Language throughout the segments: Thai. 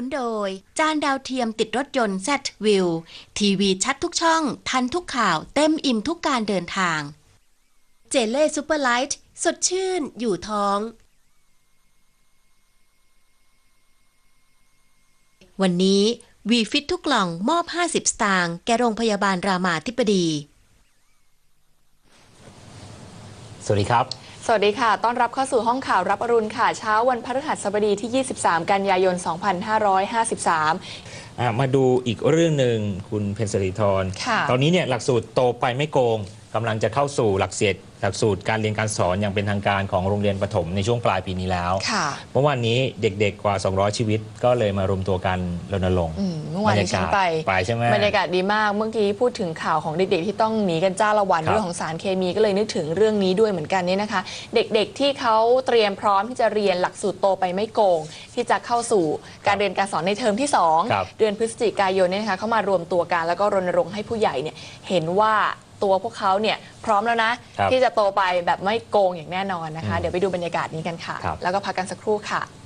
นุนโดย จานดาวเทียมติดรถยนต์ Z View ทีวีชัดทุกช่อง ทันทุกข่าว เต็มอิ่มทุกการเดินทาง เจเล่ซูเปอร์ไลท์สดชื่น อยู่ท้อง วันนี้วีฟิตทุกกล่องมอบ 50 สตางค์แก่โรงพยาบาลรามาธิบดี สวัสดีครับ วัสดีค่ะ ต้อนรับเข้าสู่ห้องข่าวรับอรุณค่ะ เช้าวันพฤหัสบดีที่ 23 กันยายน 2553อะมาดูอีกเรื่องหนึ่งคุณเพนสริธรค่ะตอนนี้เนี่ยหลักสูตรโตไปไม่โกง กำลังจะเข้าสู่หลักเศษหลักสูตรการเรียนการสอนอย่างเป็นทางการของโรงเรียนประถมในช่วงปลายปีนี้แล้วค่ะเมื่อวานนี้เด็กๆกว่า 200 ชีวิตก็เลยมารวมตัวกันรณรงค์อืมเมื่อวานนี้ฉันไปไปใช่ไหม บรรยากาศดีมากเมื่อกี้พูดถึงข่าวของเด็กๆ ที่ต้องหนีกันจ้าละวันครับ เรื่องของสารเคมีก็เลยนึกถึงเรื่องนี้ด้วยเหมือนกันเนี่ยนะคะ เด็กๆที่เขาเตรียมพร้อมที่จะเรียนหลักสูตรโตไปไม่โกง ที่จะเข้าสู่การเรียนการสอนในเทอมที่ครับ2เดือนพฤศจิกายนเนี่ยนะคะเขามารวมตัวกันแล้วก็รณรงค์ให้ผู้ใหญ่เนี่ยเห็นว่า ตัวพวกเขาเนี่ยพร้อมแล้วนะ ครับที่จะโตไปแบบไม่โกงอย่างแน่นอนนะคะอืมเดี๋ยวไปดูบรรยากาศนี้กันค่ะ ครับ แล้วก็พักกันสักครู่ค่ะกา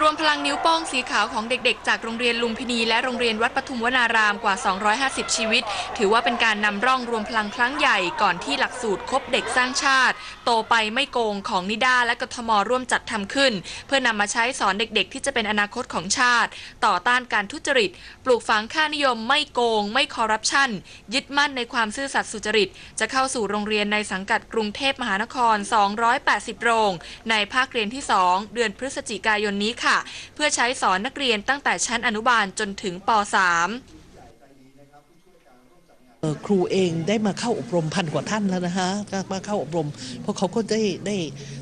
รวมพลังนิ้วโป้งสีขาวของเด็กๆ จากโรงเรียนลุมพินี และโรงเรียนวัดปทุมวนารามกว่า 250 ชีวิต ถือว่าเป็นการนำร่องรวมพลังครั้งใหญ่ก่อนที่หลักสูตรคบเด็กสร้างชาติ โตไปไม่โกงของนิด้าและกทมร่วมจัดทำขึ้น เพื่อนำมาใช้สอนเด็กๆ ที่จะเป็นอนาคตของชาติ ต่อต้านการทุจริต ปลูกฝังค่านิยมไม่โกง ไม่คอร์รัปชันยึดมั่นในความซื่อสัตย์สุจริต จะเข้าสู่โรงเรียนในสังกัดกรุงเทพมหานคร 280 โรง ในภาคเรียนที่ 2 เดือนพฤศจิกายนนี้ค่ะเพื่อใช้สอนนักเรียนตั้งแต่ชั้นอนุบาลจนถึงป .3 ครูเองได้มาเข้าอบรมพันกว่าท่านแล้วนะฮะมาเข้าอบรม เพราะเขาก็ได้ได้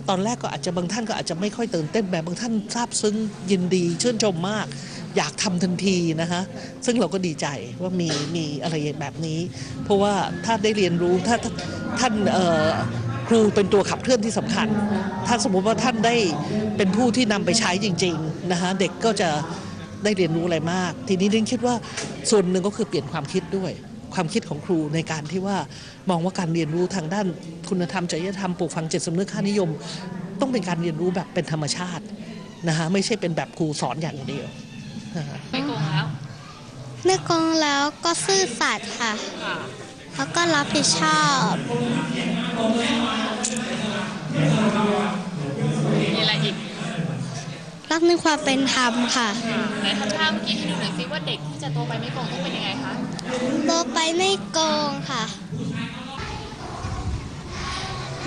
ตอนแรกก็อาจจะบางท่านก็อาจจะไม่ค่อยตื่นเต้นแบบบางท่านซาบซึ้งยินดีชื่นชมมาก อยากทำทันทีนะฮะซึ่งเราก็ดีใจว่ามีมีอะไรแบบนี้ เพราะว่าถ้าได้เรียนรู้ถ้าถ้าท่านเอ่อ ครูเป็นตัวขับเคลื่อนที่สำคัญ ถ้าสมมุติว่าท่านได้เป็นผู้ที่นำไปใช้จริงๆนะฮะเด็กก็จะได้เรียนรู้อะไรมาก ทีนี้เรียนคิดว่าส่วนหนึ่งก็คือเปลี่ยนความคิดด้วยความคิดของครูในการที่ว่ามองว่าการเรียนรู้ทางด้านคุณธรรมจริยธรรมปลูกฝังจิตสำนึกค่านิยม ต้องเป็นการเรียนรู้แบบเป็นธรรมชาตินะฮะไม่ใช่เป็นแบบครูสอนอย่างเดียวนะฮะไม่โกงแล้ว ไม่โกงแล้วก็ซื่อสัตย์ค่ะ แล้วก็รับผิดชอบมีอะไรอีกรักในความเป็นธรรมค่ะไหนทำท่าเมื่อกี้ให้ดูหน่อยซิว่าเด็กที่จะโตไปไม่โกงต้องเป็นยังไงคะ โตไปไม่โกง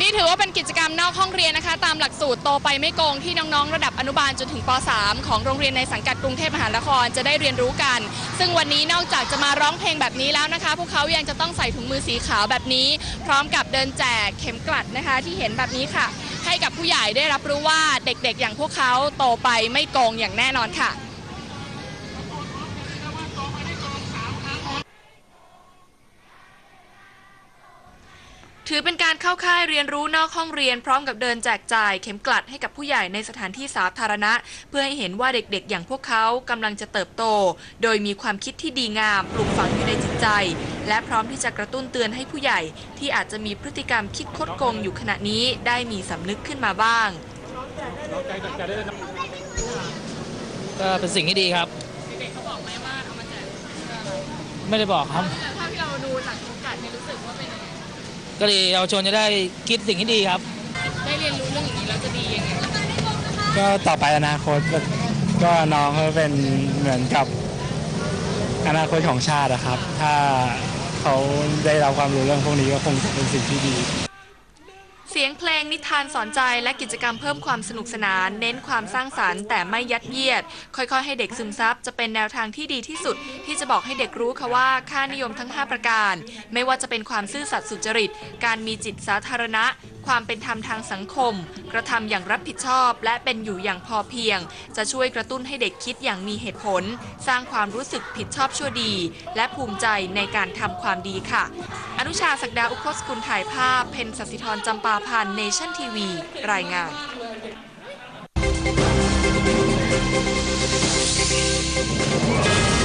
นี่ถือว่าเป็นกิจกรรมนอกห้องเรียนนะคะ ตามหลักสูตรโตไปไม่โกงที่น้องๆ ระดับอนุบาลจนถึงป .3 ของโรงเรียนในสังกัดกรุงเทพมหานครจะได้เรียนรู้กัน ซึ่งวันนี้นอกจากจะมาร้องเพลงแบบนี้แล้วนะคะ พวกเขายังจะต้องใส่ถุงมือสีขาวแบบนี้ พร้อมกับเดินแจกเข็มกลัดนะคะ ที่เห็นแบบนี้ค่ะ ให้กับผู้ใหญ่ได้รับรู้ว่าเด็กๆ อย่างพวกเขาโตไปไม่โกงอย่างแน่นอนค่ะ ถือเป็นการเข้าค่ายเรียนรู้นอกห้องเรียนพร้อมกับเดินแจกจ่ายเข็มกลัดให้กับผู้ใหญ่ในสถานที่สาธารณะ เพื่อให้เห็นว่าเด็กๆ อย่างพวกเขากำลังจะเติบโต โดยมีความคิดที่ดีงามปลูกฝังอยู่ในจิตใจ และพร้อมที่จะกระตุ้นเตือนให้ผู้ใหญ่ที่อาจจะมีพฤติกรรมคิดคดโกงอยู่ขณะนี้ได้มีสำนึกขึ้นมาบ้าง ก็เป็นสิ่งที่ดีครับ เด็กเขาบอกไหมว่าเอามาแจกไม่ได้บอกครับ ก็ดีเยาวชนจะได้คิดสิ่งที่ดีครับ ได้เรียนรู้เรื่องอย่างนี้แล้วจะดียังไงก็ต่อไปอนาคตก็น้องเขาเป็นเหมือนกับอนาคตของชาติอะครับ ถ้าเขาได้รับความรู้เรื่องพวกนี้ก็คงจะเป็นสิ่งที่ดี สียงเพลงนิทานสอนใจและกิจกรรมเพิ่มความสนุกสนาน เน้นความสร้างสรรค์แต่ไม่ยัดเยียด ค่อยๆ ให้เด็กซึมซับจะเป็นแนวทางที่ดีที่สุด ที่จะบอกให้เด็กรู้ค่ะว่าค่านิยมทั้ง 5 ประการ ไม่ว่าจะเป็นความซื่อสัตย์สุจริต การมีจิตสาธารณะ ความเป็นธรรมทางสังคม กระทำอย่างรับผิดชอบ และเป็นอยู่อย่างพอเพียง จะช่วยกระตุ้นให้เด็กคิดอย่างมีเหตุผล สร้างความรู้สึกผิดชอบชั่วดี และภูมิใจในการทำความดีค่ะ อนุชาศักดาอุโคสกุลถ่ายภาพ เพนสศิธรจำปาพันเนชั่นทีวี รายงานเ